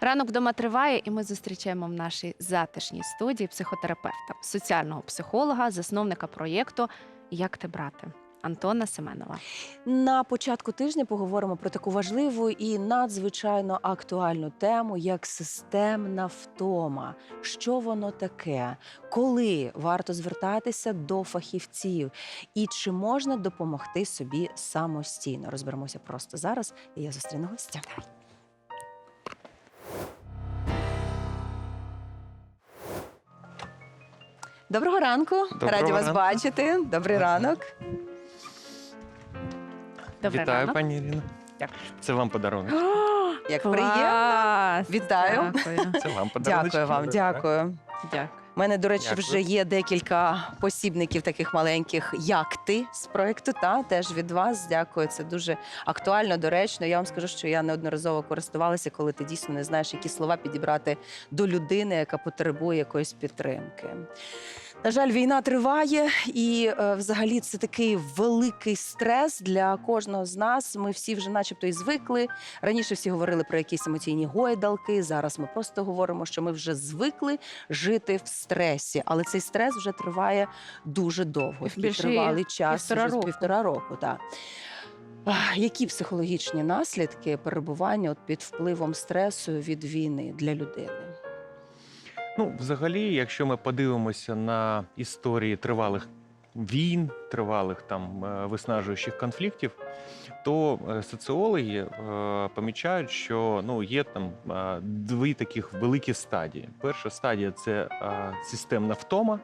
Ранок вдома триває, і ми зустрічаємо в нашій затишній студії психотерапевта, соціального психолога, засновника проєкту Як ти брати Антона Семенова. На початку тижня поговоримо про таку важливу і надзвичайно актуальну тему, як системна втома. Що воно таке? Коли варто звертатися до фахівців? І чи можна допомогти собі самостійно? Розберемося просто зараз. І я зустріну гостя. Доброго ранку, Доброго раді вас ранку. бачити. Добрий ранок. Добрий Вітаю, ранок. пані Ірина. Дякую. Це вам подарунок. Як Клас! приємно. Вітаю. Дякую. Це вам подарунок. Дякую вам, дякую. Дякую. У мене, до речі, Дякую. вже є декілька посібників таких маленьких, як ти з проекту. Та теж від вас. Дякую. Це дуже актуально, доречно. Я вам скажу, що я неодноразово користувалася, коли ти дійсно не знаєш, які слова підібрати до людини, яка потребує якоїсь підтримки. На жаль, війна триває, і е, взагалі це такий великий стрес для кожного з нас. Ми всі вже, начебто, і звикли. Раніше всі говорили про якісь емоційні гойдалки. Зараз ми просто говоримо, що ми вже звикли жити в стресі, але цей стрес вже триває дуже довго. Більше тривалий час, півтора вже року. півтора року. Так. Які психологічні наслідки перебування от під впливом стресу від війни для людини? Ну, взагалі, якщо ми подивимося на історії тривалих війн, тривалих там е, виснажуючих конфліктів, то е, соціологи е, помічають, що ну, є там дві таких великі стадії. Перша стадія це системна втома.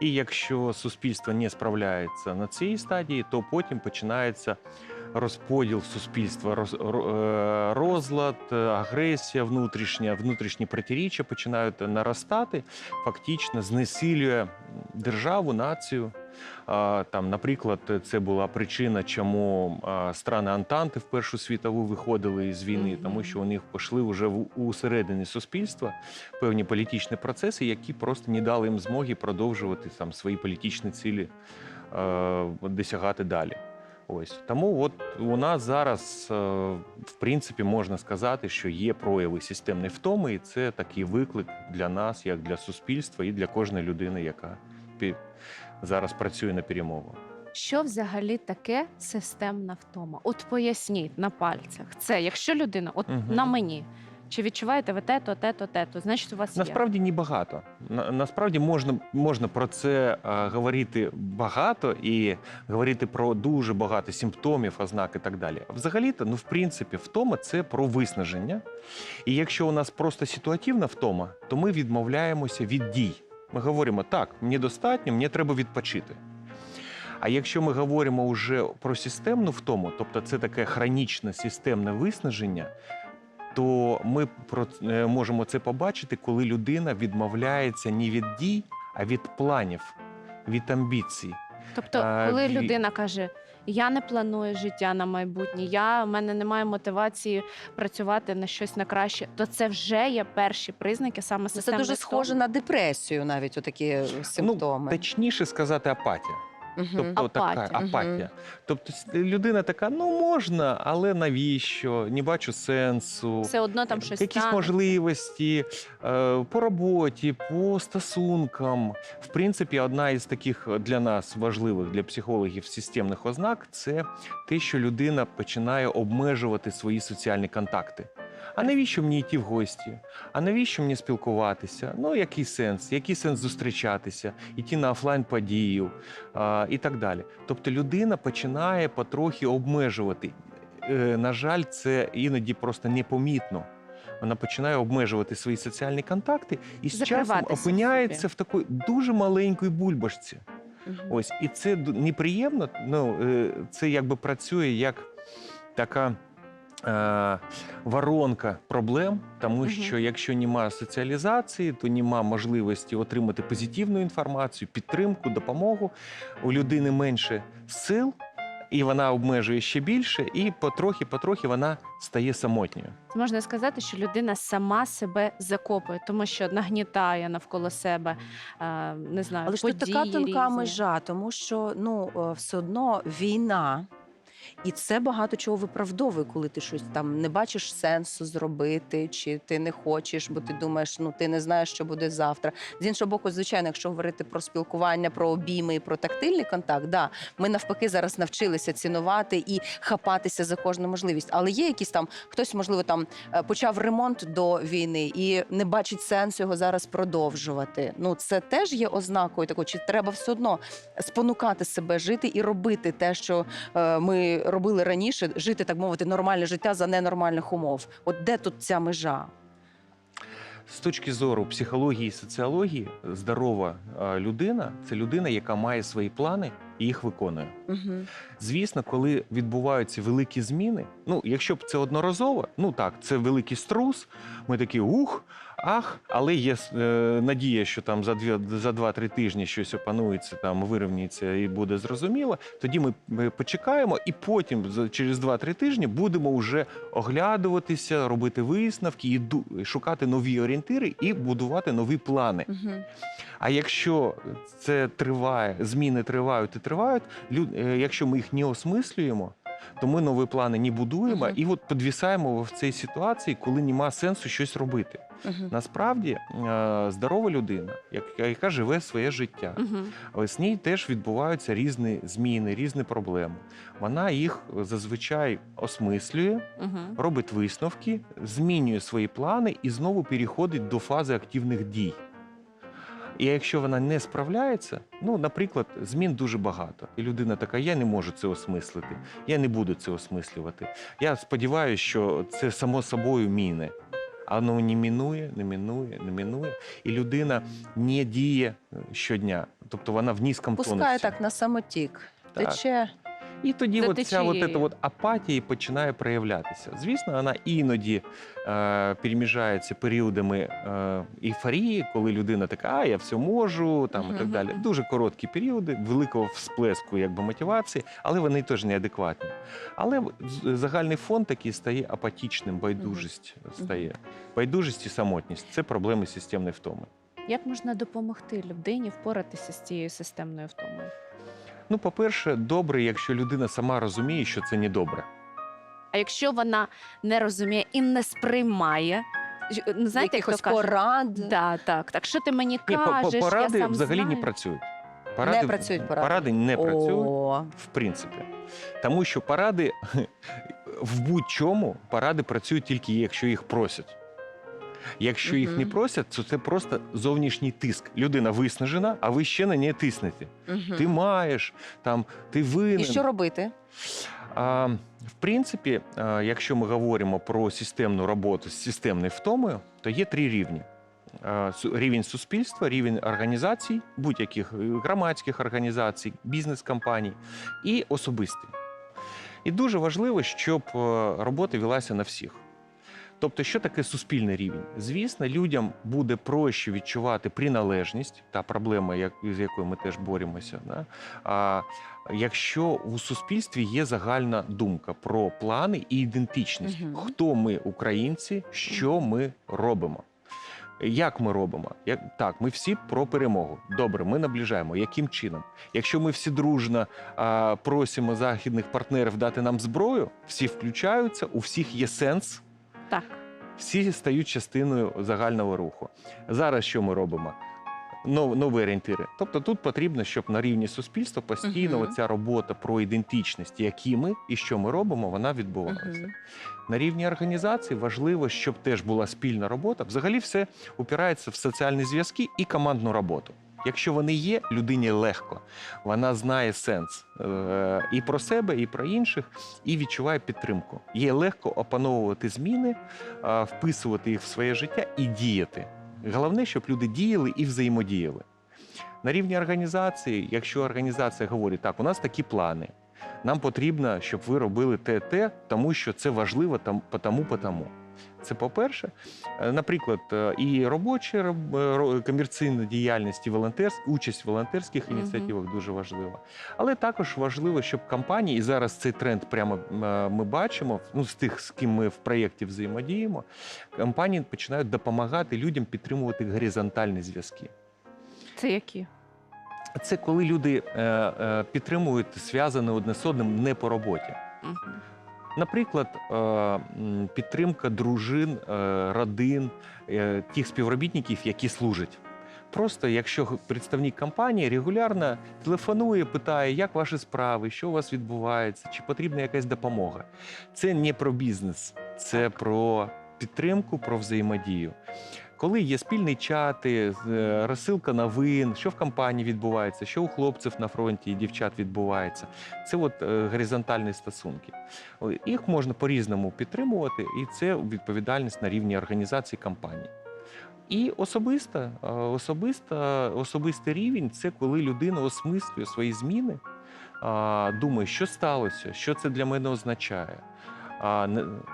І якщо суспільство не справляється на цій стадії, то потім починається розподіл суспільства, роз, е, розлад, е, агресія внутрішня, внутрішні протиріччя починають наростати, фактично знесилює державу, націю. Там, наприклад, це була причина, чому страни Антанти в Першу світову виходили з війни, тому що у них пішли вже в усередині суспільства певні політичні процеси, які просто не дали їм змоги продовжувати там свої політичні цілі досягати далі. Ось тому, от у нас зараз, е, в принципі, можна сказати, що є прояви системної втоми, і це такий виклик для нас, як для суспільства, і для кожної людини, яка зараз працює на перемогу. Що взагалі таке системна втома? От поясніть на пальцях. Це якщо людина, от Мгм. на мені, чи відчуваєте ви те-то, те-то, те-то, значить у вас. Насправді ні багато. На, насправді можна, можна про це е, говорити багато і говорити про дуже багато симптомів, ознак і так далі. Взагалі-то, ну, в принципі, втома це про виснаження. І якщо у нас просто ситуативна втома, то ми відмовляємося від дій. Ми говоримо, так, мені достатньо, мені треба відпочити. А якщо ми говоримо вже про системну втому, тобто це таке хронічне системне виснаження, то ми про е, можемо це побачити, коли людина відмовляється не від дій, а від планів, від амбіцій. Тобто, коли ві- людина каже: Я не планую життя на майбутнє, я в мене немає мотивації працювати на щось на краще, то це вже є перші признаки саме Ну, Це дуже схоже на депресію, навіть отакі симптоми. Ну, точніше сказати, апатія. Тобто така Апатія. Тобто людина така: ну можна, але навіщо? Не бачу сенсу. Все одно там щось Якісь стане. можливості е, по роботі, по стосункам. В принципі, одна із таких для нас важливих для психологів системних ознак це те, що людина починає обмежувати свої соціальні контакти. А навіщо мені йти в гості? А навіщо мені спілкуватися? Ну, який сенс? Який сенс зустрічатися, йти на офлайн подію а, і так далі. Тобто людина починає потрохи обмежувати. Е, на жаль, це іноді просто непомітно. Вона починає обмежувати свої соціальні контакти і з часом опиняється в такій дуже маленькій бульбашці. Мгм. Ось і це неприємно. Ну е, це якби працює як така. Е, Воронка проблем, тому що якщо немає соціалізації, то немає можливості отримати позитивну інформацію, підтримку, допомогу. У людини менше сил, і вона обмежує ще більше, і потрохи-потрохи вона стає самотньою. Можна сказати, що людина сама себе закопує, тому що нагнітає навколо себе, е, не знаю, Але ж тут така тонка різні. межа, тому що ну е, все одно війна. І це багато чого виправдовує, коли ти щось там не бачиш сенсу зробити, чи ти не хочеш, бо ти думаєш, ну ти не знаєш, що буде завтра. З іншого боку, звичайно, якщо говорити про спілкування, про обійми і про тактильний контакт, да, ми навпаки зараз навчилися цінувати і хапатися за кожну можливість. Але є якісь там хтось, можливо, там е, почав ремонт до війни і не бачить сенсу його зараз продовжувати. Ну це теж є ознакою такого, чи треба все одно спонукати себе жити і робити те, що е, ми робили раніше, жити так мовити нормальне життя за ненормальних умов. От де тут ця межа? З точки зору психології і соціології, здорова людина це людина, яка має свої плани і їх виконує. Угу. Звісно, коли відбуваються великі зміни, ну якщо б це одноразово, ну так, це великий струс. Ми такі ух, ах, але є е, надія, що там за дві за два-три тижні щось опанується, там вирівняється і буде зрозуміло. Тоді ми почекаємо, і потім через 2-3 тижні будемо вже оглядуватися, робити висновки і шукати нові орієнтири і будувати нові плани. Угу. А якщо це триває, зміни тривають і тривають, е, якщо ми їх не осмислюємо, то ми нові плани не будуємо Мгм. і от підвісаємо в цій ситуації, коли нема сенсу щось робити. Угу. Насправді е, здорова людина, яка, живе своє життя, але з ній теж відбуваються різні зміни, різні проблеми. Вона їх зазвичай осмислює, Угу. робить висновки, змінює свої плани і знову переходить до фази активних дій. І якщо вона не справляється, ну, наприклад, змін дуже багато. І людина така: я не можу це осмислити, я не буду це осмислювати. Я сподіваюся, що це само собою міне. А воно не мінує, не мінує, не мінує. І людина не діє е, щодня. Тобто вона в низькому Пускає тонусі. так на самотік. Так. Тече. І тоді За от ця от, течією. от апатія починає проявлятися. Звісно, вона іноді е, переміжається періодами е, ейфорії, коли людина така, а я все можу, там і так далі. Дуже короткі періоди, великого всплеску якби мотивації, але вони теж неадекватні. Але загальний фон такий стає апатічним, байдужість стає. Байдужість і самотність це проблеми системної втоми. Як можна допомогти людині впоратися з цією системною втомою? Ну, по-перше, добре, якщо людина сама розуміє, що це не добре. А якщо вона не розуміє і не сприймає, ж- ну, знаєте, як якихось то кажуть, порад. да, так, так, що ти мені Ні, по- кажеш, по- поради я сам взагалі знаю. не працюють. Не працюють поради? Поради не працюють, О, в принципі. Тому що поради в будь-чому поради працюють тільки якщо їх просять. Якщо їх не просять, то це просто зовнішній тиск. Людина виснажена, а ви ще на неї тиснете. Ти маєш, там, ти винен. І що робити? А, в принципі, а, якщо ми говоримо про системну роботу з системною втомою, то є три рівні: рівень суспільства, рівень організацій, будь-яких е, громадських організацій, бізнес-компаній і особистий. І дуже важливо, щоб е, робота велася на всіх. Тобто, що таке суспільний рівень? Звісно, людям буде проще відчувати приналежність, та проблема, як, з якою ми теж боремося. Да? А, якщо у суспільстві є загальна думка про плани і ідентичність, Мгм. хто ми, українці, що ми робимо. Як ми робимо? Як так, ми всі про перемогу. Добре, ми наближаємо. Яким чином? Якщо ми всі дружно а, просимо західних партнерів дати нам зброю, всі включаються, у всіх є сенс, Так. всі стають частиною загального руху. Зараз що ми робимо? Нов- Нові орієнтири. Тобто тут потрібно, щоб на рівні суспільства постійно Мгм. ця робота про ідентичність, які ми і що ми робимо, вона відбувалася. Мгм. На рівні організації важливо, щоб теж була спільна робота. Взагалі, все упирається в соціальні зв'язки і командну роботу. Якщо вони є, людині легко. Вона знає сенс е, і про себе, і про інших, і відчуває підтримку. Їй легко опановувати зміни, е, вписувати їх в своє життя і діяти. Головне, щоб люди діяли і взаємодіяли. На рівні організації, якщо організація говорить, так, у нас такі плани, нам потрібно, щоб ви робили те, те, тому що це важливо там, потому, потому. Це по-перше. Е, Наприклад, е, і робоча роб- е, комерційна діяльність, і волонтерська участь в волонтерських ініціативах дуже важлива. Але також важливо, щоб компанії, і зараз цей тренд прямо ми бачимо, ну з тих, з ким ми в проєкті взаємодіємо, компанії починають допомагати людям підтримувати горизонтальні зв'язки. Це які? Це коли люди підтримують зв'язане одне з одним не по роботі. Мгм. Наприклад, е, підтримка дружин, е, родин, е, тих співробітників, які служать. Просто якщо представник компанії регулярно телефонує, питає, як ваші справи, що у вас відбувається, чи потрібна якась допомога. Це не про бізнес, це про підтримку, про взаємодію. Коли є спільні чати, е, розсилка новин, що в компанії відбувається, що у хлопців на фронті і дівчат відбувається, це от е, горизонтальні стосунки. Їх можна по-різному підтримувати, і це відповідальність на рівні організації компанії. І особиста, е, особиста, особистий рівень це коли людина осмислює свої зміни, думає, що сталося, що це для мене означає. А,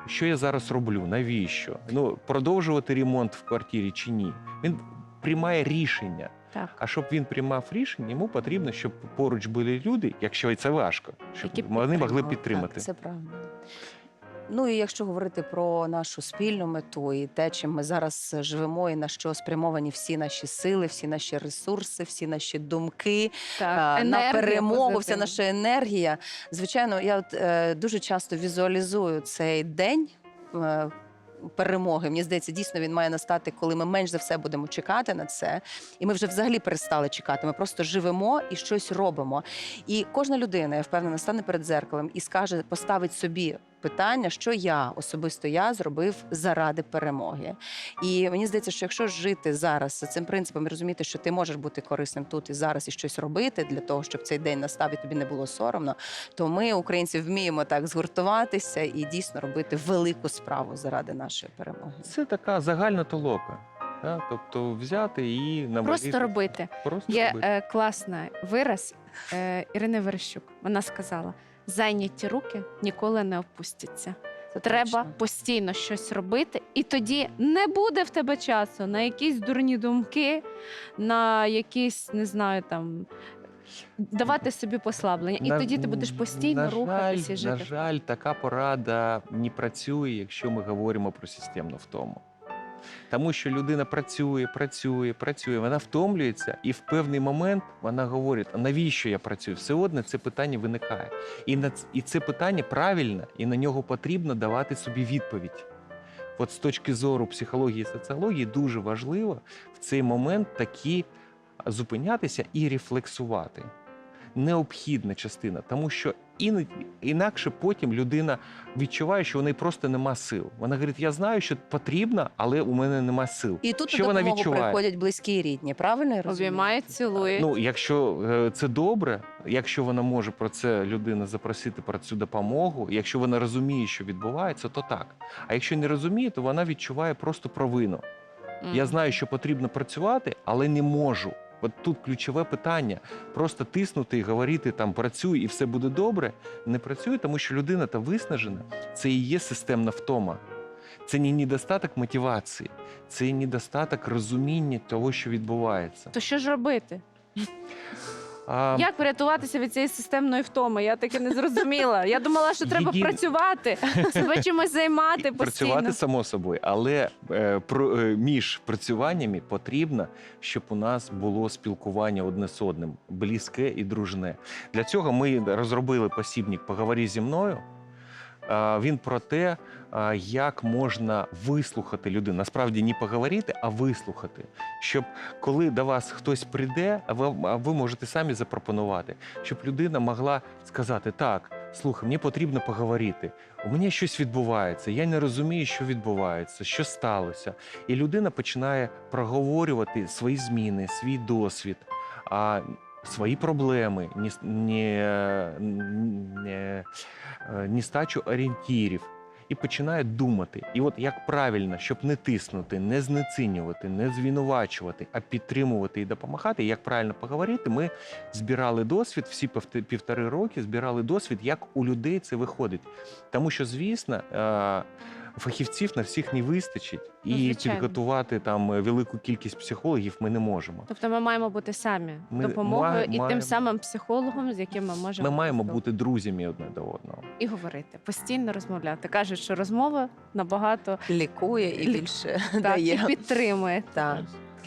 що я зараз роблю, навіщо? Ну, продовжувати ремонт в квартирі чи ні. Він приймає рішення. Так. А щоб він приймав рішення, йому потрібно, щоб поруч були люди, якщо і це важко, щоб Які вони могли підтримати. Так, це правда. Ну і якщо говорити про нашу спільну мету і те, чим ми зараз живемо, і на що спрямовані всі наші сили, всі наші ресурси, всі наші думки, Так. а, на Енергія перемогу, вся наша енергія. Звичайно, я от, е, дуже часто візуалізую цей день. е, Перемоги, мені здається, дійсно він має настати, коли ми менш за все будемо чекати на це, і ми вже взагалі перестали чекати. Ми просто живемо і щось робимо. І кожна людина, я впевнена, стане перед зеркалом і скаже, поставить собі питання, що я особисто я зробив заради перемоги. І мені здається, що якщо жити зараз цим принципом і розуміти, що ти можеш бути корисним тут і зараз і щось робити для того, щоб цей день настав і тобі не було соромно, то ми, українці, вміємо так згуртуватися і дійсно робити велику справу заради нашої перемоги. Це така загальна толока. Да? Тобто взяти і навалити. Просто робити. Просто Є робити. е, класний вираз е, Ірини Верещук. Вона сказала: зайняті руки ніколи не опустяться. Це Треба точно. постійно щось робити, і тоді не буде в тебе часу на якісь дурні думки, на якісь, не знаю, там. Давати собі послаблення, і На- тоді ти будеш постійно на рухатися і жаль, жити. На жаль, така порада не працює, якщо ми говоримо про системну втому. Тому що людина працює, працює, працює, вона втомлюється, і в певний момент вона говорить: а навіщо я працюю? Все одно це питання виникає. І, на, і це питання правильне, і на нього потрібно давати собі відповідь. От з точки зору психології і соціології дуже важливо в цей момент такі зупинятися і рефлексувати. Необхідна частина, тому що іноді, інакше потім людина відчуває, що в неї просто нема сил. Вона говорить: я знаю, що потрібно, але у мене нема сил. І тут Що на вона допомогу відчуває? приходять близькі і рідні. Правильно я розумію? Обіймають, цілують. Ну, якщо е, це добре, якщо вона може про це людина запросити про цю допомогу, якщо вона розуміє, що відбувається, то так. А якщо не розуміє, то вона відчуває просто провину. Я знаю, що потрібно працювати, але не можу. От тут ключове питання: просто тиснути і говорити там працюй і все буде добре. Не працює, тому що людина та виснажена. Це і є системна втома. Це не недостаток мотивації, це недостаток розуміння того, що відбувається. То що ж робити? А, Як врятуватися від цієї системної втоми? Я таки не зрозуміла. Я думала, що треба Єдине- працювати, себе чимось займати постійно. Працювати само собою, але е, про, е, між працюваннями потрібно, щоб у нас було спілкування одне з одним, близьке і дружне. Для цього ми розробили посібник Поговори зі мною. А, Він про те, як можна вислухати людину. Насправді не поговорити, а вислухати. Щоб коли до вас хтось прийде, ви, ви можете самі запропонувати, щоб людина могла сказати: так, слухай, мені потрібно поговорити. У мене щось відбувається, я не розумію, що відбувається, що сталося. І людина починає проговорювати свої зміни, свій досвід, а, свої проблеми, не, нестачу орієнтірів. І починає думати. І от як правильно, щоб не тиснути, не знецінювати, не звинувачувати, а підтримувати і допомагати, як правильно поговорити, ми збирали досвід всі півт- півтори роки, збирали досвід, як у людей це виходить. Тому що, звісно, е, фахівців на всіх не вистачить, Ну, і ну, підготувати там велику кількість психологів ми не можемо. Тобто ми маємо бути самі Ми допомогою ма- і тим самим психологом, з яким ми можемо Ми маємо бути друзями одне до одного. і говорити, постійно розмовляти. Кажуть, що розмова набагато Лікує і більше так, і дає. підтримує. Так.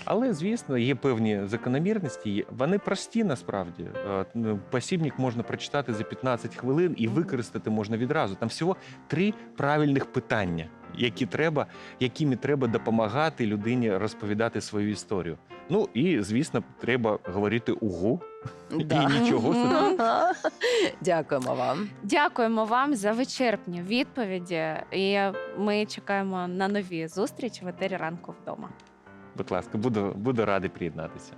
Але, звісно, є певні закономірності. Вони прості насправді. Е, ну, Посібник можна прочитати за 15 хвилин і використати можна відразу. Там всього три правильних питання, які треба, якими треба допомагати людині розповідати свою історію. Ну і звісно, треба говорити угу. Да. І нічого собі. Дякуємо вам. Дякуємо вам за вичерпні відповіді. І ми чекаємо на нові зустрічі в етері ранку вдома. Будь ласка, буду, буду радий приєднатися.